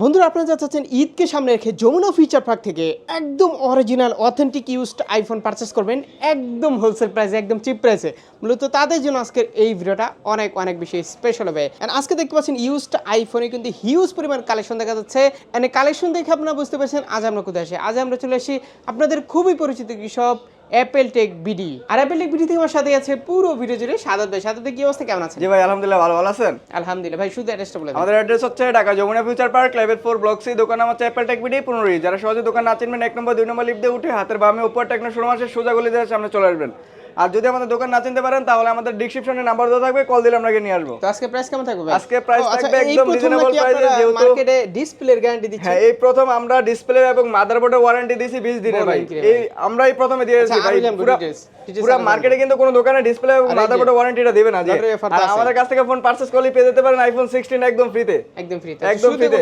বন্ধুরা, আপনারা যা চাচ্ছেন ঈদকে সামনে রেখে যমুনা ফিচার পার্ক থেকে একদম original authentic used iPhone purchase করবেন, একদম হোলসেল প্রাইসে একদম চিপ প্রাইসে মূলত তাদের জন্য আজকের এই ভিডিওটা অনেক অনেক বেশি স্পেশাল হবে। And আজকে দেখতে পাচ্ছেন ইউজড আইফোনে কিন্তু হিউজ পরিমাণ কালেকশন দেখা যাচ্ছে। এনে কালেকশন দেখে আপনারা বুঝতে পারছেন, আজ আমরা কোথায় আসি? আজ আমরা চলে আসি আপনাদের খুবই পরিচিত কৃষক অ্যাপেল টেক বিডি আর অ্যাপেল টেক বিডি থেকে আমার সাথে আছে পুরো ভিডিও জুড়ে। সাদত ভাই সাদত কি অবস্থা? কেমন আছেন? জি ভাই আলহামদুলিল্লাহ ভালো ভালো আছেন? আলহামদুলিল্লাহ ভাই শুধু অ্যাড্রেসটা বলে। আমাদের অ্যাড্রেস হচ্ছে Dhaka Jamuna future park level four block C দোকান আমার হচ্ছে অ্যাপেল টেক বিডি পনেরোই। যারা সহজে দোকান না চিনবেন এক নম্বর দুই নম্বর লিফট দিয়ে উঠে হাতের বামে উপর টেকনো শোরুম আছে সোজা গলি দিয়ে সামনে চলে আসবেন। আর যদি আমাদের দোকান না চিনতে পারেন তাহলে আমাদের ডিসক্রিপশনে নাম্বার দেওয়া থাকবে কল দিলে আপনাকে নিয়ে আসব। তো আজকে প্রাইস কেমন থাকবে আজকে ও, আচ্ছা, থাকবে একদম এ আপনারা যেহেতু- মার্কেটে ডিসপ্লের গ্যারান্টি দিচ্ছেন? হ্যাঁ এই প্রথম আমরা ডিসপ্লে এবং মাদারবোর্ডের ওয়ারেন্টি দিয়েছি বিশ দিনের ভাই। বলেন কি রে এই আমরাই প্রথমে দিয়েছি আচ্ছা, ভাই। পুরো পুরো মার্কেটে কিন্তু কোনো দোকানে ডিসপ্লে এবং আর এই মাদারবোর্ডের ওয়ারেন্টিটা দেবে না যে আর আমাদের কাছ থেকে ফোন পারচেজ করলে পেয়ে যেতে পারেন আইফোন সিক্সটিন একদম ফ্রিতে একদম ফ্রি একদম ফ্রিতে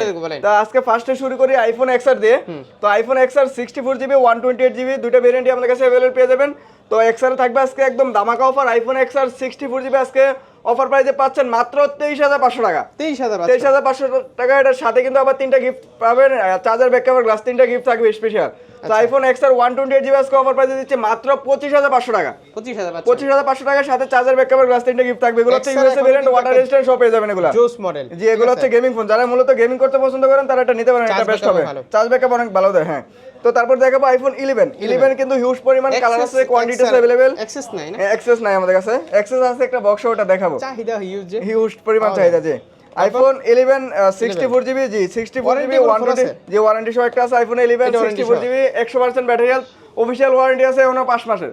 তা আজকে ফার্স্টে শুরু করি আইফোন এক্সআর দিয়ে। তো iPhone XR sixty four GB one twenty eight GB দুটো ভেরিয়েন্টই আমাদের কাছে অ্যাভেলেবল পেয়ে যাবেন। তো এক্সআর থাকবে আজকে একদম দামাকা offer iPhone XR sixty four GB আজকে। অফার প্রাইসে পাচ্ছেন মাত্র তেইশ হাজার পাঁচশো টাকা। তেইশ হাজার তেইশ হাজার পাঁচশো টাকা এটার সাথে কিন্তু আবার তিনটা গিফট পাবেন চার্জার ব্যাক কভার গ্লাস তিনটা গিফট থাকবে স্পেশাল তো iPhone XR one twenty eight GB আজকে অফার প্রাইসে দিচ্ছে মাত্র পঁচিশ হাজার পাঁচশো টাকা। পঁচিশ হাজার পঁচিশ। হাজার পাঁচশো টাকার সাথে চার্জার ব্যাক কভার গ্লাস তিনটা গিফট থাকবে। এগুলো হচ্ছে ইউএসএ ভেরিয়েন্ট ওয়াটার রেজিস্ট্যান্ট সব পেয়ে যাবেন এগুলো। জোস মডেল জি এগুলো হচ্ছে গেমিং ফোন যারা মূলত গেমিং করতে পছন্দ করেন তারা এটা নিতে পারেন এটা বেস্ট হবে। চার্জ ব্যাকআপ অনেক ভালো দেয় হ্যাঁ। তো তারপর দেখাবো আইফোন ইলেভেন ইলেভেন কিন্তু হিউজ পরিমাণ কালার আছে কোয়ান্টিটি আছে অ্যাভেলেবেল অ্যাক্সেস নাই না? অ্যাক্সেস নাই আমাদের কাছে। অ্যাক্সেস আছে একটা বক্স ওটা দেখাবো। চাহিদা হিউজ যে হিউজ পরিমাণ চাহিদা যে iPhone eleven sixty four GB জি sixty four Warranty GB one? যে ওয়ারেন্টি সহ একটা আছে আইফোন ইলেভেন এটা সিক্সটি warranty ফোর সহ? জিবি একশো percent battery health official warranty আছে এখনও পাঁচ মাসের।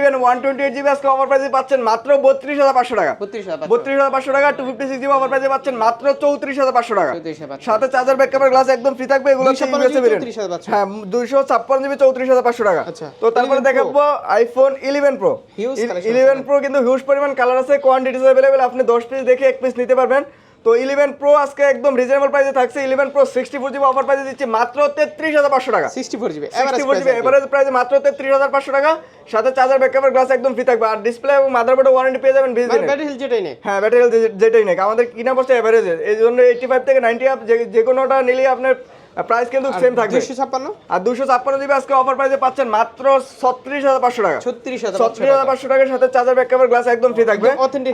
নেবেন ওয়ান টোয়েন্টি এইট জিবি আজকে অফার প্রাইসে পাচ্ছেন মাত্র বত্রিশ হাজার পাঁচশো টাকা। বত্রিশ হাজার পাঁচশো। টাকা two fifty six GB offer প্রাইসে পাচ্ছেন মাত্র চৌত্রিশ হাজার পাঁচশো টাকা। সাথে চার্জার ব্যাক ব্যাকআপের গ্লাস একদম ফ্রি থাকবে এগুলো হ্যাঁ দুইশো ছাপ্পান্ন জিবি চৌত্রিশ হাজার পাঁচশো টাকা। তো তারপরে দেখাবো iPhone eleven pro eleven pro কিন্তু হিউজ পরিমাণ কালার আছে কোয়ান্টিটিস অ্যাভেলেবেল আপনি দশ পিস দেখে এক পিস নিতে পারবেন। তো ইলেভেন প্রো আজকে একদম রিজনেবল প্রাইসে থাকছে eleven pro sixty four GB offer প্রাইসে দিচ্ছে মাত্র তেত্রিশ হাজার পাঁচশো টাকা। 64 GB sixty four GB average প্রাইসে মাত্র তেত্রিশ হাজার পাঁচশো টাকা। সাথে চার্জার ব্যাকআপের গ্লাস একদম ফ্রি থাকবে। আর ডিসপ্লে এবং মাদার বোর্ডে ওয়ারেন্টি পেয়ে যাবেন বিশ মানে ব্যাটারি হেলথ যেটাই নেই। হ্যাঁ ব্যাটারি যেটাই নেই। আমাদের কিনা পড়ছে অ্যাভারেজের এই জন্য এইটি ফাইভ থেকে নাইনটি আপ যে কোনোটা নিলে আপনার প্রাইস কিন্তু সেম থাকবে। দুইশো ছাপ্পান্ন? আর 256 দিবে আজকে অফার প্রাইসে পাচ্ছেন মাত্র ছত্রিশ হাজার পাঁচশো টাকা। ছত্রিশ হাজার ছত্রিশ হাজার পাঁচশো টাকার সাথে চার্জার ব্যাক কভার গ্লাস একদম ফ্রি থাকবে।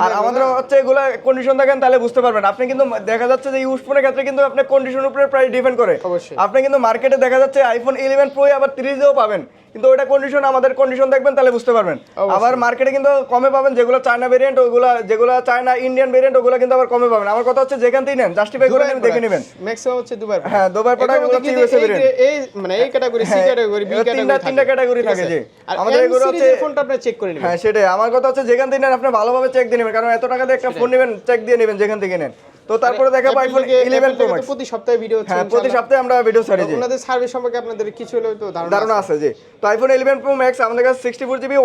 আর আমাদের হচ্ছে এগুলো কন্ডিশন দেখেন তাহলে বুঝতে পারবেন। আপনি কিন্তু দেখা যাচ্ছে যে ইউজ ফোনের ক্ষেত্রে কিন্তু আপনি কন্ডিশন উপরে প্রাইস ডিপেন্ড করে। অবশ্যই। আপনি কিন্তু মার্কেটে দেখা যাচ্ছে আইফোন ইলেভেন প্রো আবার 30 দিয়েও পাবেন। কিন্তু ওটা কন্ডিশন আমাদের কন্ডিশন দেখবেন তাহলে বুঝতে পারবেন। আবার মার্কেটে কিন্তু কমে পাবেন যেগুলো চায়না ভেরিয়েন্ট ওগুলো যেগুলো চায়না ইন্ডিয়ান ভেরিয়েন্ট ওগুলো কিন্তু আবার কমে পাবেন। আমার কথা হচ্ছে যেখান থেকে নেন জাস্টিফাই করে দেখে নেবেন। ম্যাক্সিমাম হচ্ছে দুবার হ্যাঁ, দুবারগুলো হচ্ছে USA variant। এই মানে এই ক্যাটাগরি সি ক্যাটাগরি বি এবার তিনটা- তিনটা category থাকে, জি। আমাদের এগুলো হচ্ছে- ফোনটা আপনি চেক করে নেবেন। হ্যাঁ সেটাই। আমার কথা হচ্ছে যেখান থেকে নেন আপনি ভালোভাবে চেক দিয়ে নেবেন কারণ এত টাকা দিয়ে একটা ফোন নেবেন চেক দিয়ে নেবেন যেখান থেকে নেন। তো তারপরে দেখাবো আইফোন ইলেভেন প্রো ম্যাক্স প্রতি সপ্তাহে ভিডিও হচ্ছে হ্যাঁ প্রতি সপ্তাহে আমরা ভিডিও ছাড়ি জি ওনাদের সার্ভিস সম্পর্কে আপনাদের কিছু হলেও তো ধারণা আছে। জি তো আইফোন ইলেভেন প্রো ম্যাক্স আমাদের কাছে sixty four GB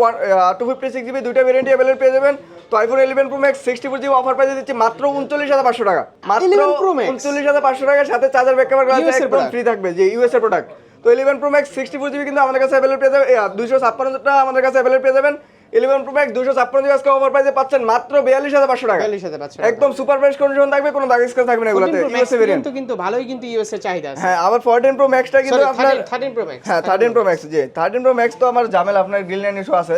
two fifty six GB দুইটা ভেরিয়েন্টই অ্যাভেলেবল পেয়ে যাবেন। তো iPhone eleven pro max sixty four GB offer প্রাইসে দিচ্ছি মাত্র উনচল্লিশ হাজার পাঁচশো টাকা। মাত্র 11 Pro হাজার পাঁচশো টাকার সাথে চার্জার ব্যাকআপ গ্লাস একদম ফ্রি থাকবে যে ইউএস এর প্রোডাক্ট তো eleven pro max sixty four GB কিন্তু আমাদের কাছে অ্যাভেলেবল পেয়ে যাবে দুশো ছাপ্পান্নটা আমাদের কাছে অ্যাভেলেবল পেয়ে যাবেন। ইলেভেন প্রো ম্যাক্স দুশো ছাপ্পান্ন জিবি আজকে অফার প্রাইসে পাচ্ছেন মাত্র বিয়াল্লিশ হাজার পাঁচশো টাকা। বিয়াল্লিশ হাজার একদম সুপার ফ্রেশ কন্ডিশন থাকবে কোনো দাগ স্ক্র্যাচ থাকবে না এগুলোতে ইউএসএ ভেরিয়েন্ট কিন্তু ভালোই কিন্তু ইউএস এর চাহিদা আছে। হ্যাঁ আবার ফোরটিন প্রো ম্যাক্সটা কিন্তু আপনার থার্টিন প্রো ম্যাক্স হ্যাঁ থার্টিন প্রো ম্যাক্স জি প্রো ম্যাক্স তো আমার ঝামেলা আপনার গ্রিন লাইন ইস্যু আছে।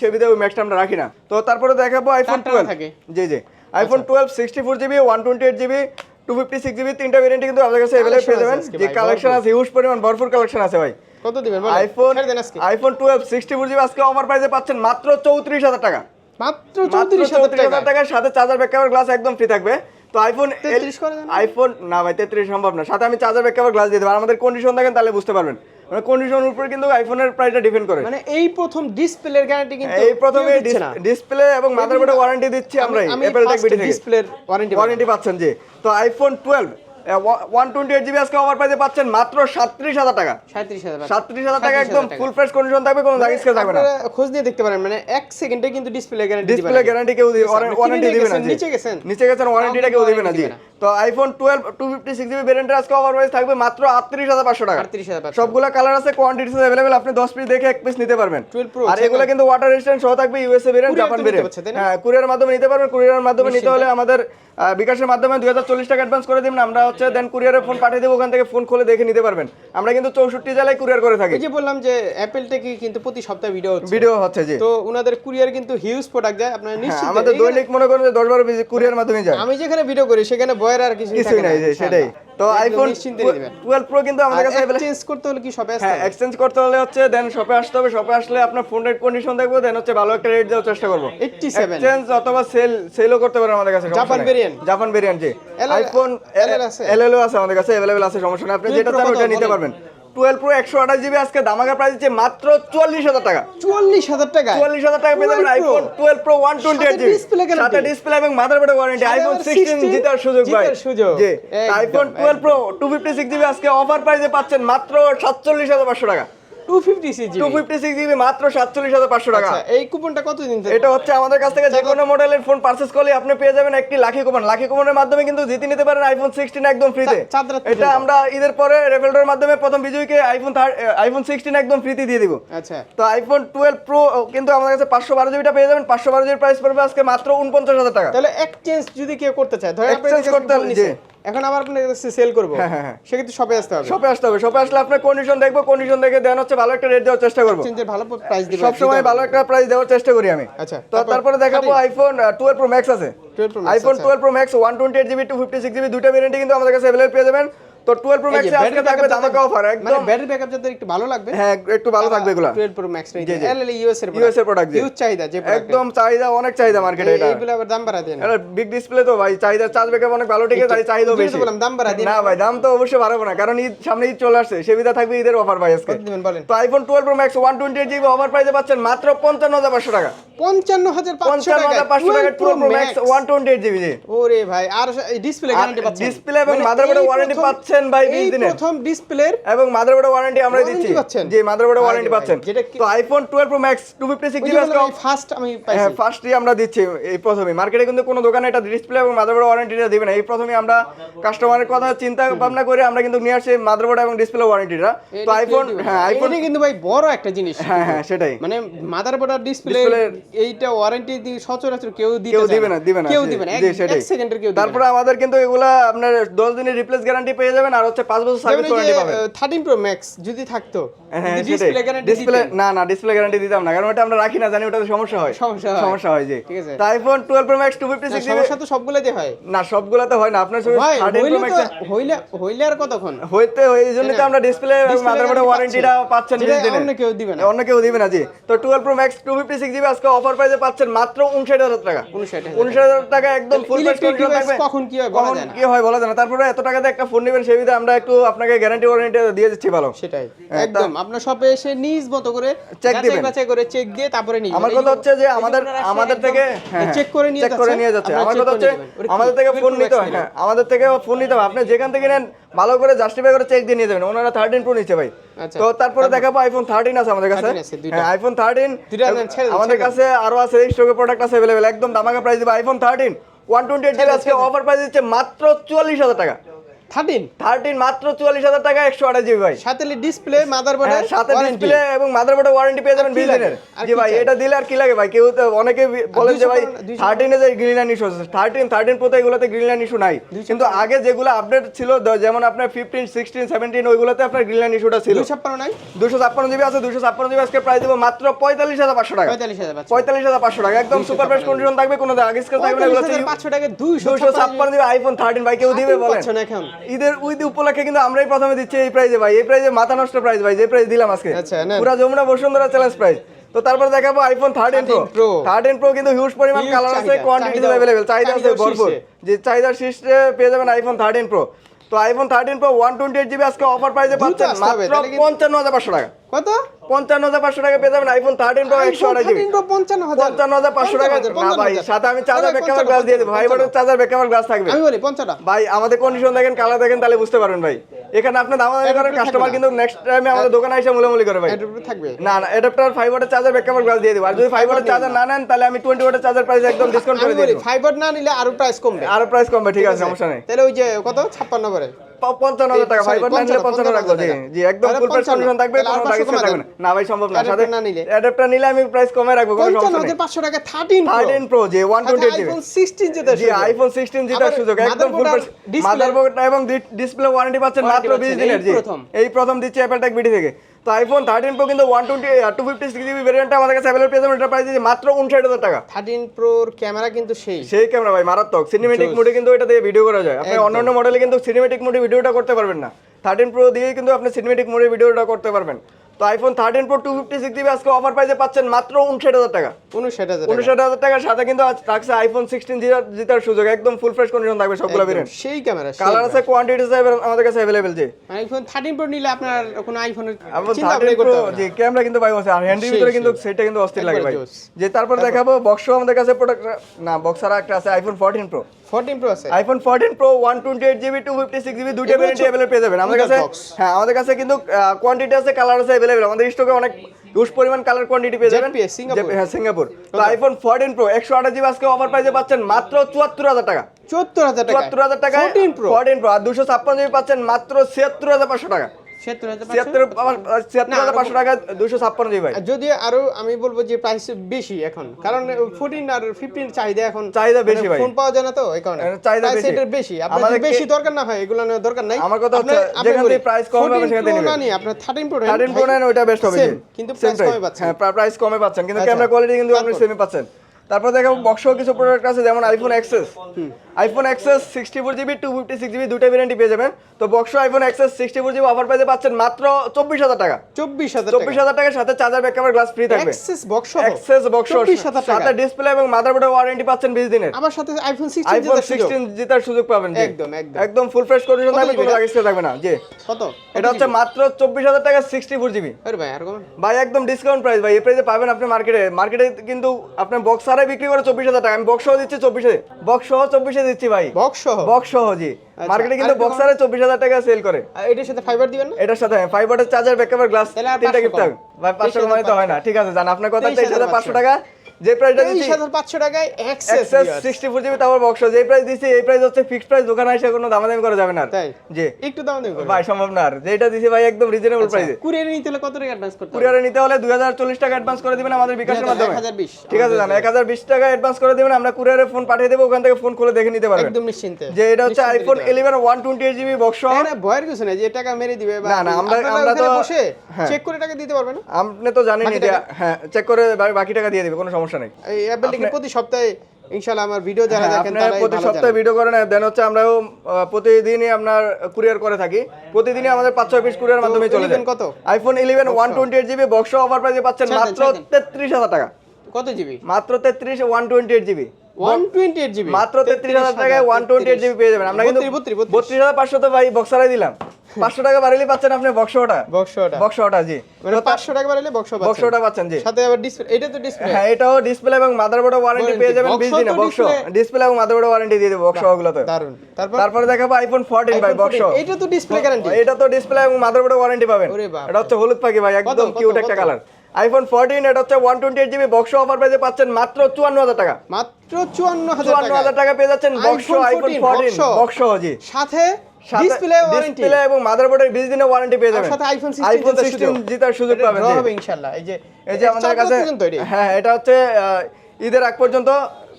সে- বিধে ওই ম্যাক্সটা আমরা রাখি না। তো তারপরে দেখাবো আইফোন টানা টুয়েলভ থাকে। জি জি। IPhone twelve sixty four GB one twenty eight GB two fifty six GB তিনটা ভেরিয়েন্ট কিন্তু আপনার কাছে অ্যাভেলেবল পেয়ে যাবেন। যে কালেকশন আছে হিউজ পরিমাণ ভরপুর কালেকশন আছে ভাই। কত দিবেন আইফোন ছেড়ে দেন আজকে। IPhone twelve sixty four GB আজকে অফার প্রাইসে পাচ্ছেন মাত্র চৌত্রিশ হাজার টাকা। মাত্র চৌত্রিশ হাজার টাকার সাথে চার্জার ব্যাকআপের গ্লাস একদম ফ্রি থাকবে। তো আইফোন 33 করে দেন। আইফোন না ভাই তেত্রিশ সম্ভব না। সাথে আমি চার্জার ব্যাকআপের গ্লাস দিয়ে দেবো। আমাদের কন্ডিশন দেখেন তাহলে বুঝতে পারবেন। মানে কন্ডিশনের উপরে কিন্তু আইফোনের প্রাইসটা ডিপেন্ড করে। মানে এই প্রথম ডিসপ্লের গ্যারান্টি কিন্তু এই প্রথমে। ডিসপ্লে এবং মাদারবোর্ডের ওয়ারেন্টি দিচ্ছি আমি- আমরাই। আমি অ্যাপল টেক বিডি থেকে। ডিসপ্লের ওয়ারেন্টি ওয়ারেন্টি পাচ্ছেন জি তো iPhone twelve one twenty eight GB আজকে অফার প্রাইসে পাচ্ছেন মাত্র সাতত্রিশ হাজার টাকা। সাঁত্রিশ হাজার সাতত্রিশ হাজার টাকা একদম ফুল ফ্রেশ কন্ডিশন থাকবে কোনো স্কেচ থাকবে না। খোঁজ নিয়ে দেখতে পারেন মানে এক সেকেন্ডে কিন্তু ডিসপ্লে গ্যারান্টি ডিসপ্লে গ্যারান্টি কেউ দিবে ওয়ারেন্টি দিবে না নিচে গেছেন? নিচে গেছেন ওয়ারেন্টিটা কেউ দিবে না জি। তো iPhone twelve two fifty six GB ভেরিয়েন্টের আজকে অফার প্রাইস থাকবে মাত্র আটত্রিশ হাজার পাঁচশো টাকা। আটত্রিশ হাজার পাঁচশো। সবগুলা কালার আছে কোয়ান্টিটি অ্যাভেলেবেল আপনি দশ পিস দেখে এক পিস নিতে পারবেন। 12 Pro আর এগুলো কিন্তু ওয়াটার রেজিস্ট্যান্ট সহ থাকবে ইউএসএ ভেরিয়েন্ট জাপান ভেরিয়েন্ট? হ্যাঁ কুরিয়ার মাধ্যমে নিতে পারবেন কুরিয়ার মাধ্যমে নিতে হলে আমাদের বিকাশের মাধ্যমে দুই হাজার চল্লিশ টাকা অ্যাডভান্স করে দিবেন আমরা হচ্ছে দেন কুরিয়ারে ফোন পাঠিয়ে দেবো ওখান থেকে ফোন খুলে দেখে নিতে পারবেন। আমরা কিন্তু চৌষট্টি জেলায় কুরিয়ার করে থাকি। যে বললাম যে অ্যাপেল থেকে কিন্তু প্রতি সপ্তাহে ভিডিও ভিডিও হচ্ছে যে তো ওনাদের কুরিয়ার কিন্তু হিউজ প্রোডাক্ট যায় আপনারা হ্যাঁ, নিশ্চিত আমাদের দৈনিক মনে করেন যে দশ বারো কুরিয়ার মাধ্যমে যায়। আমি যেখানে ভিডিও করি সেখানে বয়ের আর কিছু কিছুই নাই সেটাই। তো আইফোন নিশ্চিন্তে নিয়ে দিবেন টুয়েলভ প্রো কিন্তু আমাদের কাছে available- চেঞ্জ করতে হলে কি সবে আসতে হ্যাঁ হবে? এক্সচেঞ্জ করতে হলে হচ্ছে দেন শপে আসতে হবে শপে আসলে আপনার ফোনের কন্ডিশন দেখবো দেন হচ্ছে ভালো একটা রেট দেওয়ার চেষ্টা করবো 87 এক্সচেঞ্জ অথবা সেল সেলও করতে পারেন আমাদের কাছে সমস্যা জাপান নাই। variant? জাপান ভেরিয়েন্ট জি LL আইফোন LL আছে? এলএলও আছে আমাদের কাছে अवेलेबल আছে সমস্যা নেই আপনি 12 যেটা Pro চান কত ওটা নিতে বলেন? পারবেন টুয়েলভ প্রো একশো আঠাশ জিবি আজকে দামাকা প্রাইস দিচ্ছে মাত্র চুয়াল্লিশ হাজার টাকা। চুয়াল্লিশ হাজার টাকা। চুয়াল্লিশ হাজার টাকা পেয়ে যাবেন iPhone twelve pro one twenty eight GB সাথে ডিসপ্লে এবং মাদার বোর্ডে ওয়ারেন্টি আইফোন সিক্সটিন 16 জিতার সুযোগ ভাই। সুযোগ। IPhone twelve pro two fifty six GB আজকে অফার প্রাইসে পাচ্ছেন মাত্র সাতচল্লিশ হাজার পাঁচশো টাকা। মাত্র সাতচল্লিশ হাজার পাঁচশো টাকা। এই কুপনটা কতদিন এটা হচ্ছে আমাদের কাছ থেকে যে কোনো মডেলের ফোন পারচেজ করলে আপনি পেয়ে যাবেন একটি লাকি কুপন লাকি কুপনের মাধ্যমে কিন্তু জিতে নিতে পারেন আইফোন সিক্সটিন একদম ফ্রিতে চা- চাঁদ রাত এটা আমরা ঈদের পরে রেফেলডোর মাধ্যমে প্রথম বিজয়ীকে আইফোন আইফোন সিক্সটিন একদম ফ্রিতে দিয়ে দিব। আচ্ছা। তো আইফোন টুয়েলভ প্রো কিন্তু আমাদের কাছে পাঁচশো বারো জিবিটা পেয়ে যাবেন। পাঁচশো বারো জিবির প্রাইস পড়বে আজকে মাত্র উনপঞ্চাশ হাজার টাকা। তাহলে এক্সচেঞ্জ যদি কেউ করতে চায় ধরেন আপনার করতে। এখন আবার আপনার কাছে সেল করব। সেক্ষেত্রে শপে আসতে হবে। শপে আসতে হবে। শপে আসলে আপনার কন্ডিশন দেখব কন্ডিশন দেখে দেন হচ্ছে ভালো একটা রেট দেওয়ার চেষ্টা করব। ভালো প্রাইস দিবে সবসময় ভালো একটা প্রাইস দেওয়ার চেষ্টা করি আমি। আচ্ছা, তো তারপরে দেখাবো আইফোন টুয়েলভ প্রো ম্যাক্স আছে। 12 Pro Max, iPhone. Twelve pro max one twenty eight GB two fifty six GB দুটো ভেরিয়েন্টই কিন্তু আমাদের কাছে অ্যাভেলেবল পেয়ে যাবেন। তো টুয়েলভ প্রো এই ম্যাক্সে আজকে থাকবে যাদের- অফার মানে ব্যাটারি ব্যাকআপ যাদের একটু ভালো লাগবে। হ্যাঁ একটু ভালো থাকবে এগুলা। 12 Pro Max জি, জি। এলএল ইউএস এর US এর product, জি। হিউজ চাহিদা যে একদম চাহিদা অনেক চাহিদা মার্কেটে এটা। এইগুলো আবার দাম বাড়া দেন। এটা বিগ ডিসপ্লে তো ভাই চাহিদা চার্জ ব্যাকআপ অনেক ভালো ঠিক আছে তাই চাহিদাও বেশি। বললাম, দাম বাড়ায় দিন। না ভাই দাম তো অবশ্যই বাড়াবো না কারণ ঈদ সামনে ঈদ চলে আসছে সুবিধা থাকবে ঈদের অফার ভাই আজকে। দিবেন বলেন? তো iPhone twelve pro max one twenty eight GB offer প্রাইসে পাচ্ছেন মাত্র পঞ্চান্ন হাজার পাঁচশো টাকা। পঞ্চান্ন হাজার পাঁচশো পঞ্চান্ন টাকা হাজার পাঁচশো টাকা twelve pro max one twenty eight GB ওরে ভাই আর ডিসপ্লে গ্যারান্টি পাচ্ছেন। ডিসপ্লে এবং মাদারবোর্ডের এই ওয়ারেন্টি প্রথম- পাচ্ছেন ভাই 20 দিনের। প্রথম ডিসপ্লের এবং মাদারবোর্ডের ওয়ারেন্টি আমরা দিচ্ছি? জি মাদারবোর্ডের ওয়ারেন্টি পাচ্ছেন। তো iPhone twelve pro max two fifty six GB আজকে ফার্স্ট আমি হ্যাঁ পাইছি। ফার্স্টই আমরা দিচ্ছি এই প্রথমে মার্কেটে কিন্তু কোনো দোকানে এটা ডিসপ্লে এবং মাদারবোর্ড ওয়ারেন্টিটা দিবে না। এই প্রথমে আমরা কাস্টমারের কথা চিন্তা ভাবনা করে আমরা কিন্তু নিয়ে আসছি মাদারবোর্ড এবং ডিসপ্লে ওয়ারেন্টিটা তো আইফোন। হ্যাঁ আইফোন কিন্তু ভাই বড় একটা জিনিস। হ্যাঁ হ্যাঁ সেটাই। মানে মাদারবোর্ড আর ডিসপ্লে এইটা ওয়ারেন্টি দিয়ে সচরাচর কেউ দিতে কেউ দিবে না দিবে না কেউ দিবে না। এক- সেকেন্ডের কেউ তারপরে আমাদের কিন্তু এগুলা আপনার দশ দিনের রিপ্লেস গ্যারান্টি পেয়ে যাবেন। আর হচ্ছে পাঁচ বছর সার্ভিস ওয়ারেন্টি পাবেন। থার্টিন প্রো ম্যাক্স যদি থাকতো ডিসপ্লে গ্যারান্টি ডিসপ্লে না না ডিসপ্লে গ্যারান্টি দিতাম না কারণ ওটা আমরা রাখি না জানি ওটাতে সমস্যা হয়। সমস্যা হয়। সমস্যা হয় জি। ঠিক আছে। তো iPhone twelve pro max two fifty six সমস্যা তো সবগুলোতে হয়। না সবগুলাতে হয় না আপনার থার্টিন হইলে প্রো ম্যাক্স হইলে হইলে আর কতক্ষণ? হইতে এই জন্য তো আমরা ডিসপ্লে Display ওয়ারেন্টিটা পাচ্ছেন। 20 দিনের অন্য কেউ দিবে না। অন্য কেউ দিবে না জি। তো 12 প্রো ম্যাক্স 256 জিবি আজকে অফার প্রাইসে পাচ্ছেন মাত্র 59000 টাকা। 59,000 59000 টাকা একদম ফুল device কখন কি হয় বলা যায় না। কি হয় বলা যায় না। তারপরে এত টাকাতে একটা ফোন নেবেন বিধে আমরা একটু আপনাকে গ্যারান্টি ওয়ারেন্টি দিয়ে দিচ্ছি ভালো। সেটাই। হ্যাঁ, একদম আপনার শপে এসে নিজ মতো করে যাচাই দিবেন। বাছাই করে চেক দিয়ে তারপরে নিয়ে আমার কথা হচ্ছে যে আমাদের আমাদের থেকে হ্যাঁ, চেক করে নিয়ে চেক করে নিয়ে যাচ্ছে। আমার কথা হচ্ছে আমাদের থেকে ফোন নিতে হয়। হ্যাঁ আমাদের থেকে ফোন নিতে হবে আপনি যেখান থেকে নেন ভালো করে জাস্টিফাই করে চেক দিয়ে নিয়ে যাবেন। ওনারা থার্টিন প্রো নিচ্ছে ভাই। আচ্ছা। তো তারপরে দেখাবো আইফোন থার্টিন আছে আমাদের কাছে। 13 আছে, দুইটা। হ্যাঁ আইফোন থার্টিন আমাদের কাছে আরও আছে এই স্টকে প্রোডাক্ট আছে অ্যাভেলেবেল একদম দামাকা প্রাইস দিবে iPhone thirteen one twenty eight আজকে অফার প্রাইস দিচ্ছে মাত্র চুয়াল্লিশ হাজার টাকা। থার্টিন। থার্টিন মাত্র চুয়াল্লিশ হাজার টাকা একশো আঠাশ জিবি ভাই। সাথে ডিসপ্লে মাদারবোর্ড হ্যাঁ, সাথে ডিসপ্লে এবং মাদারবোর্ডে ওয়ারেন্টি পেয়ে যাবেন আর কি 20 দিনের জি ভাই এটা দিলে আর কি লাগে ভাই? কেউ তো অনেকে বলেন যে ভাই পার- 200 13 এ যে গ্রিন লাইন ইস্যু আছে 13 13 প্রো এগুলোতে গ্রিন লাইন ইস্যু নাই। কিন্তু আগে যেগুলো আপডেট ছিল যেমন আপনার 15 16 17 ওইগুলোতে আপনার গ্রিন লাইন ইস্যুটা ছিল। দুই ছাপ্পান্ন নাই? 256 জিবি আছে 256 জিবি আজকে প্রাইস দেবো মাত্র 45500 টাকা। পঁয়তাল্লিশ হাজার পাঁচশো। টাকা একদম সুপার বেস্ট কন্ডিশন থাকবে কোনো আগে স্কেল থাকবে না পঁয়তাল্লিশ হাজার পাঁচশো টাকা দুইশো 256 জিবি আইফোন 13 ভাই কেউ দিবে বলেন। এখন। ঈদের উইদ উপলক্ষে কিন্তু আমরাই প্রথমে দিচ্ছি এই প্রাইজে ভাই। এই প্রাইজে মাথা নষ্ট প্রাইস ভাই যে প্রাইস দিলাম আজকে। আচ্ছা, পুরো যমুনা বসুন্ধরা চ্যালেঞ্জ প্রাইস তো তারপর দেখাবো iPhone thirteen pro 13 Pro। Thirteen pro কিন্তু হিউজ পরিমাণ কালার আছে চাহিদা, কোয়ান্টিটি চাহিদা- অ্যাভেলেবেল চাহিদা আছে ভরপুর। যে চাহিদার শীর্ষে পেয়ে যাবেন আইফোন থার্টিন প্রো তো iPhone thirteen pro one twenty eight GB আজকে অফার প্রাইসে পাচ্ছেন মাত্র পঞ্চান্ন হাজার পাঁচশো টাকা। কত? পঞ্চান্ন হাজার পাঁচশো টাকা পেয়ে যাবেন আইফোন থার্টিন প্রো একশো আড়াই জিবি 13 Pro 55 পঞ্চান্ন হাজার পাঁচশো টাকা। না ভাই সাথে আমি চার্জার আরে, ব্যাক ক্যামেরা গ্লাস দিয়ে দেবো। ভাই বড় চার্জার ব্যাক ক্যামেরা গ্লাস থাকবে। আমি বলি 55 ভাই আমাদের কন্ডিশন দেখেন কালার দেখেন তাহলে বুঝতে পারবেন ভাই। এখানে আপনি দাম দামি করেন কাস্টমার কিন্তু নেক্সট টাইমে আমাদের দোকানে এসে মুলামুলি করে ভাই। থাকবে। না না অ্যাডাপ্টার ফাইভ ওয়াটের চার্জার ব্যাক ক্যামেরা গ্লাস দিয়ে দেবো। আর যদি ফাইভ ওয়াটের চার্জার না নেন তাহলে আমি টোয়েন্টি ওয়াটের চার্জার প্রাইস একদম ডিসকাউন্ট করে বলি ফাইবার না নিলে আরও প্রাইস কমবে। আরও প্রাইস কমবে ঠিক আছে সমস্যা নেই। তাহলে ওই যে কত? 56 করে পঞ্চান্ন হাজার টাকা ফাইভ ওয়াট না নিলে পঞ্চান্ন রাখব জি টাকা। জি একদম ফুল প্রাইস কন্ডিশন থাকবে কোনো 500 টাকা কমায় থাকবে না। না ভাই সম্ভব না। সাথে না নিলে? অ্যাডাপ্টার নিলে আমি প্রাইস কমে রাখব কোনো সমস্যা নেই। 55500 টাকা 13 Pro থার্টিন প্রো যে ওয়ান টোয়েন্টি জিবি আইফোন 16 যেটা জি আইফোন সিক্সটিন জিতার আবার সুযোগ একদম ফুল মাদারবোর্ড এবং ডিসপ্লে ওয়ারেন্টি পাচ্ছেন মাত্র বিশ পাচ্ছেন, দিনের জি। এই প্রথম দিচ্ছে অ্যাপেল টেক বিডি থেকে। তো আইফোন থার্টিন প্রো কিন্তু one twenty two fifty six GB ভেরিয়েন্টটা আমাদের কাছে অ্যাভেলেবল পেয়ে যাবেন এটা প্রাইস দিচ্ছে মাত্র উনষাট হাজার টাকা। 13 প্রোর ক্যামেরা কিন্তু সেই। সেই ক্যামেরা ভাই মারাত্মক। সিনেমেটিক মোডে কিন্তু এটা দিয়ে ভিডিও করা যায়। আপনি অন্যান্য মডেলে কিন্তু সিনেমেটিক মোডে ভিডিওটা করতে পারবেন না। থার্টিন প্রো দিয়েই কিন্তু আপনি সিনেমেটিক মোডে ভিডিওটা করতে পারবেন। তো iPhone thirteen pro two fifty six GB আজকে অফার প্রাইসে পাচ্ছেন মাত্র উনষাট হাজার টাকা। 59000 টাকা। উনষাট হাজার টাকার সাথে কিন্তু আজ থাকছে আইফোন সিক্সটিন জিতার সুযোগ একদম ফুল ফ্রেশ কন্ডিশন থাকবে সবগুলো সেই ক্যামেরা কালার আছে কোয়ান্টিটি আছে আমাদের কাছে অ্যাভেলেবেল জি আইফোন 13 প্রো নিলে আপনার কোনো আইফোনের চিন্তা করতে হবে না। ক্যামেরা কিন্তু ভাই আছে আর হ্যান্ডির ভিতরে কিন্তু। সেটা কিন্তু অস্থির লাগে ভাই। যে তারপর দেখাবো বক্সও আমাদের কাছে প্রোডাক্ট না বক্সার একটা আছে আইফোন ফোরটিন প্রো 14 প্রো আছে। IPhone fourteen pro one twenty eight GB two fifty six GB দুইটা হচ্ছে অ্যাভেলেবল পেয়ে যাবেন। আমাদের কাছে হ্যাঁ আমাদের কাছে কিন্তু কোয়ান্টিটি আছে কালার আছে অ্যাভেলেবল আমাদের স্টকে অনেক হিউজ পরিমাণ কালার কোয়ান্টিটি পেয়ে যাবেন। সিঙ্গাপুর। হ্যাঁ সিঙ্গাপুর তো আইফোন ফোরটিন প্রো একশো আঠাশ জিবি আজকে অফার প্রাইসে পাচ্ছেন মাত্র চুয়াত্তর হাজার টাকা। 74000 টাকা। চুয়াত্তর হাজার টাকা 14 প্রো ফোরটিন প্রো আর দুশো ছাপ্পান্ন জিবি পাচ্ছেন মাত্র ছিয়াত্তর হাজার পাঁচশো টাকা। 77000 ছিয়াত্তর ছিয়াত্তর হাজার পাঁচশো টাকা দুশো ছাপ্পান্ন জিবি ভাই। যদি আরও আমি বলব যে প্রাইস বেশি এখন। কারণ 14 আর 15 চাহিদা এখন চাহিদা বেশি ভাই। ফোন পাওয়া যায় না তো এই কারণে। চাহিদা বেশি। বেশি। আপনার বেশি দরকার না হয় এগুলো দরকার নাই। আমার কথা হচ্ছে, যেখান price কম হবে 14 সেখান নিবেন। না আপনার 13 প্রো থার্টিন প্রো নেন ওইটা বেস্ট হবে কিন্তু। price কমে পাচ্ছেন। হ্যাঁ প্রাইস কমে পাচ্ছেন। কিন্তু আচ্ছা। ক্যামেরা কোয়ালিটি কিন্তু আপনি? সেমই পাচ্ছেন। তারপর দেখো বক্সও কিছু প্রোডাক্ট আছে যেমন iPhone XS iPhone XS sixty four GB two fifty six GB দুটো ভ্যারিয়েন্টই পেয়ে যাবেন। তো box iPhone XS sixty four GB offer প্রাইসে পাচ্ছেন মাত্র চব্বিশ হাজার টাকা। 24000 চব্বিশ হাজার টাকার সাথে charger back camera glass free থাকবে। এক্সেস বক্স এক্সেস বক্স 24000 টাকা। সাথে ডিসপ্লে এবং মাদারবোর্ডের ওয়ারেন্টি পাচ্ছেন বিশ দিনের। আমার সাথে আইফোন 16 আইফোন। সিক্সটিন জেতার সুযোগ পাবেন একদম, একদম। একদম ফুল ফ্রেশ কন্ডিশন থাকবে কোনো? লাগিস থাকবে না জি। কত? এটা হচ্ছে মাত্র চব্বিশ হাজার টাকা সিক্সটি ফোর জিবি আরে ভাই আর ভাই একদম ডিসকাউন্ট প্রাইস ভাই। এই প্রাইসে পাবেন আপনি মার্কেটে মার্কেটে কিন্তু আপনার বক্স ছাড়াই বিক্রি করে চব্বিশ হাজার টাকা। আমি বক্স সহ দিচ্ছি চব্বিশে। বক্স সহ চব্বিশে দিচ্ছি ভাই। বক্স সহ? বক্স সহ জি। মার্কেটে কিন্তু বক্সারে বক্স চব্বিশ হাজার টাকা সেল করে। এটার সাথে ফাইবার দিবেন না? এটার সাথে ফাইবারের চার্জার ব্যাকআপের গ্লাস তিনটা 500 গিফট ভাই পাঁচশো 23,500 কমাই তো হয় না ঠিক আছে জান আপনার কথা তেইশ হাজার পাঁচশো। টাকা। যে প্রাইসটা দিচ্ছি 23500 টাকায় XS XS sixty four GB তারপর বক্স যে প্রাইস দিচ্ছি এই প্রাইস হচ্ছে ফিক্সড প্রাইস দোকানে এসে কোনো দামাদামি করা যাবে না তাই? জি। একটু দাম দেবেন ভাই সম্ভব না আর। যেটা দিছি ভাই একদম রিজনেবল প্রাইসে কুরিয়ারে নিতে হলে কত টাকা অ্যাডভান্স করতে হবে? কুরিয়ারে নিতে হলে দুই হাজার চল্লিশ টাকা অ্যাডভান্স করে দিবেন আমাদের বিকাশের মাধ্যমে। 1020 ঠিক আছে জান এক হাজার বিশ টাকা অ্যাডভান্স করে দিবেন আমরা কুরিয়ারে ফোন পাঠিয়ে দেবো ওখান থেকে ফোন খুলে দেখে নিতে পারবেন। একদম নিশ্চিন্তে। যে এটা হচ্ছে আইফোন নিতে হবে। Eleven one twenty eight GB box এখানে ভয়ের কিছু নেই যে টাকা মেরে দিবে না, না, আমরা- আমরা তো- বসে হ্যাঁ। চেক করে টাকা দিতে পারবে না? আপনি তো জানেন যে টাকা? হ্যাঁ চেক করে বাকি টাকা দিয়ে দিবে কোনো সমস্যা নেই। এই থেকে প্রতি সপ্তাহে ইনশাআল্লাহ আমার ভিডিও যারা হ্যাঁ, দেখেন তারা প্রতি সপ্তাহে ভিডিও করেন দেন হচ্ছে আমরাও প্রতিদিনই আপনার কুরিয়ার করে থাকি। প্রতিদিনই আমাদের পাঁচ ছয় পিস কুরিয়ার মাধ্যমে চলে যায়। কত? IPhone eleven one twenty eight GB box offer প্রাইসে পাচ্ছেন মাত্র ছাড় দেন। তেত্রিশ হাজার টাকা। কত জিবি মাত্র তেত্রিশ ওয়ান টোয়েন্টি এইট জিবি মাত্র তেত্রিশ হাজার টাকায় ওয়ান টোয়েন্টি এইট জিবি পেয়ে যাবেন। আমরা কিন্তু 32, 32, বত্রিশ। হাজার পাঁচশো তো ভাই বক্সারাই দিলাম। পাঁচশো টাকা বাড়িলে পাচ্ছেন আপনি বক্সটা বক্সটা বক্সটা জি। মানে 500 টাকা বাড়ালে বক্স বক্সটা পাচ্ছেন জি। সাথে আবার ডিসপ্লে এটা তো ডিসপ্লে হ্যাঁ এটাও ডিসপ্লে এবং মাদারবোর্ডের ওয়ারেন্টি পেয়ে যাবেন box বিশ ও দিনে বক্স ডিসপ্লে এবং মাদারবোর্ডের ওয়ারেন্টি দিয়ে দেবো বক্স গুলোতে দারুণ তারপর? তারপরে দেখাবো আইফোন ফোরটিন ভাই বক্স এটা তো ডিসপ্লে গ্যারান্টি এটা তো ডিসপ্লে এবং মাদারবোর্ডের ওয়ারেন্টি পাবেন। এটা হচ্ছে হলুদ পাখি ভাই একদম কিউট একটা কালার আইফোন ফোরটিন এটা হচ্ছে one twenty eight GB box offer পেয়ে পাচ্ছেন মাত্র চুয়ান্ন হাজার টাকা। মাত্র 54000 চুয়ান্ন হাজার টাকা পেয়ে যাচ্ছেন বক্স আইফোন ফোরটিন বক্স জি। সাথে ডিসপ্লে ওয়ারেন্টি ডিসপ্লে এবং মাদারবোর্ডের বিশ দিনের ওয়ারেন্টি পেয়ে যাবেন। সাথে iPhone 16 আইফোন জেতার সিক্সটিন সুযোগ। জেতার সুযোগ পাবেন হবে ইনশাআল্লাহ। এই যে এই যে আমাদের কাছে হ্যাঁ এটা হচ্ছে ঈদের আগ পর্যন্ত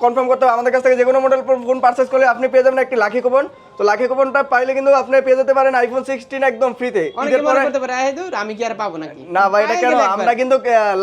কনফার্ম করতে হবে। আমাদের কাছ থেকে যে কোনো মডেল ফোন পারচেস করলে আপনি পেয়ে যাবেন একটি লাকি কুপন তো লাকি কুপনটা পাইলে কিন্তু আপনি পেয়ে যেতে পারেন আইফোন সিক্সটিন একদম ফ্রিতে অনেকে ঈদের মনে পরে করতে পারে এই দূর আমি কি আর পাবো নাকি? না ভাই এটা কেন? আমরা কিন্তু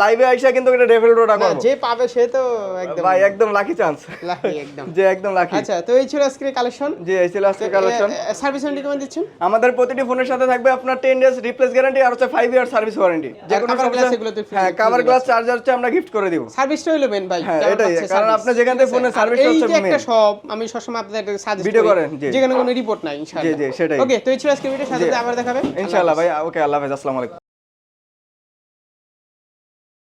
লাইভে আইসা কিন্তু এটা রেফেল রোডা না, করব। যে পাবে সে তো একদম ভাই একদম লাকি চান্স লাকি একদম। যে একদম লাকি আচ্ছা তো এই ছিল আজকে কালেকশন জি এই ছিল আজকে কালেকশন সার্ভিস ওয়ারেন্টি কেমন দিচ্ছেন? আমাদের প্রতিটি ফোনের সাথে থাকবে আপনার টেন ডেজ রিপ্লেস গ্যারান্টি আর হচ্ছে ফাইভ ইয়ার সার্ভিস ওয়ারেন্টি যে কোনো সমস্যা- হ্যাঁ কাভার গ্লাস চার্জার হচ্ছে আমরা গিফট করে দিব। সার্ভিসটা হইল মেন ভাই হ্যাঁ, এটাই, কারণ? আপনি যেখান থেকে? ফোনের আর service এই যে একটা সব আমি সবসময় আপনাদের সাজেস্ট করি করেন, জি। যেখানে কোনো রিপোর্ট নাই ইনশাআল্লাহ। জি, জি সেটাই। ওকে তো এই ছিল আজকে ভিডিও সাথে আবার দেখাবে। ইনশাআল্লাহ ভাই ওকে আল্লাহ হাফেজ আসসালামু আলাইকুম।